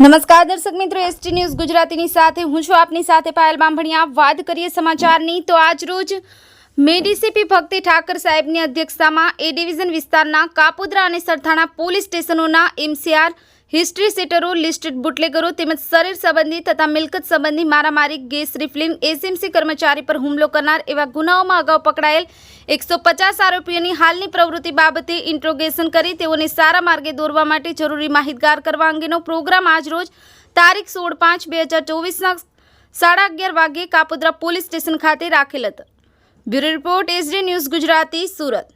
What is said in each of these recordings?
નમસ્કાર દર્શક મિત્રો, એસટી ન્યૂઝ ગુજરાતીની સાથે હું છું આપની સાથે પાયલ બાંભણિયા. વાત કરીએ સમાચારની તો આજ રોજ મેડીસીપી ભક્તિ ઠાકર સાહેબની અધ્યક્ષતામાં એ ડિવિઝન વિસ્તારના કાપોદ્રા અને સરથાણા પોલીસ સ્ટેશનોના એમસીઆર હિસ્ટ્રી સેટરો, લિસ્ટેડ બુટલેગરો તેમજ શરીર સંબંધી તથા મિલકત સંબંધી મારામારી, ગેસ રિફિલિંગ, એસએમસી કર્મચારી પર હુમલો કરનાર એવા ગુનાઓમાં અગાઉ પકડાયેલ એકસો પચાસ આરોપીઓની હાલની પ્રવૃત્તિ બાબતે ઇન્ટ્રોગેશન કરી તેઓને સારા માર્ગે દોરવા માટે જરૂરી માહિતગાર કરવા અંગેનો પ્રોગ્રામ આજરોજ તારીખ સોળ પાંચ બે હજાર ચોવીસના સાડા અગિયાર વાગ્યે કાપોદ્રા પોલીસ સ્ટેશન ખાતે રાખેલ હતો. Bureau report SD news Gujarati, Surat.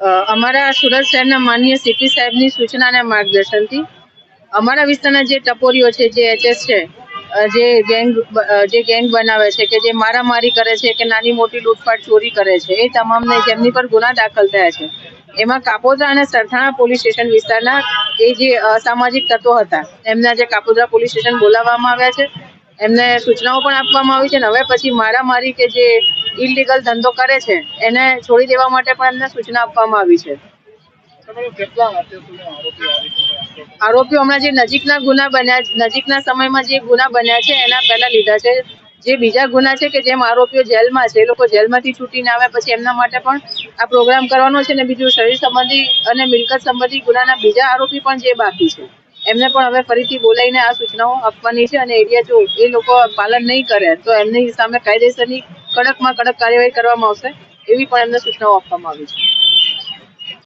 અમારા સુરત શહેરના માનનીય સીપી સાહેબની સૂચના અને માર્ગદર્શનથી અમારા વિસ્તારના જે ટપોરીઓ છે, જે એચએસ છે જે ગેંગ જે ગેંગ બનાવે છે કે જે મારામારી કરે છે કે નાની મોટી લૂંટફાટ ચોરી કરે છે, એ તમામને જેમની પર ગુના દાખલ થયા છે, એમાં કાપોદ્રા અને સરથાણા પોલીસ સ્ટેશન વિસ્તારના એ જે અસામાજિક તત્વો હતા, એમના જે કાપોદ્રા પોલીસ સ્ટેશન બોલાવવામાં આવ્યા છે એમને સૂચનાઓ પણ આપવામાં આવી છે અને હવે પછી મારામારી કે જે ઇલીગલ ધંધો કરે છે એને છોડી દેવા માટે પણ એમને સૂચના આપવામાં આવી છે. આરોપીઓ હમણાં જે નજીકના ગુના બન્યા નજીકના સમયમાં જે ગુના બન્યા છે એના પહેલા લીધા છે. જે બીજા ગુના છે કે જેમ આરોપીઓ જેલમાં છે એ લોકો જેલમાંથી છૂટીને આવે પછી એમના માટે પણ આ પ્રોગ્રામ કરવાનો છે અને બીજું શરીર સંબંધી અને મિલકત સંબંધી ગુનાના બીજા આરોપી પણ જે બાકી છે. એમને પણ હવે ફરીથી બોલાવીને આ સૂચનાઓ આપવાની છે અને એરિયા જો એ લોકો પાલન નહીં કરે, તો એમની સામે કાયદેસરની કડકમાં કડક કાર્યવાહી કરવામાં આવશે એવી પણ એમને સૂચનાઓ આપવામાં આવી છે.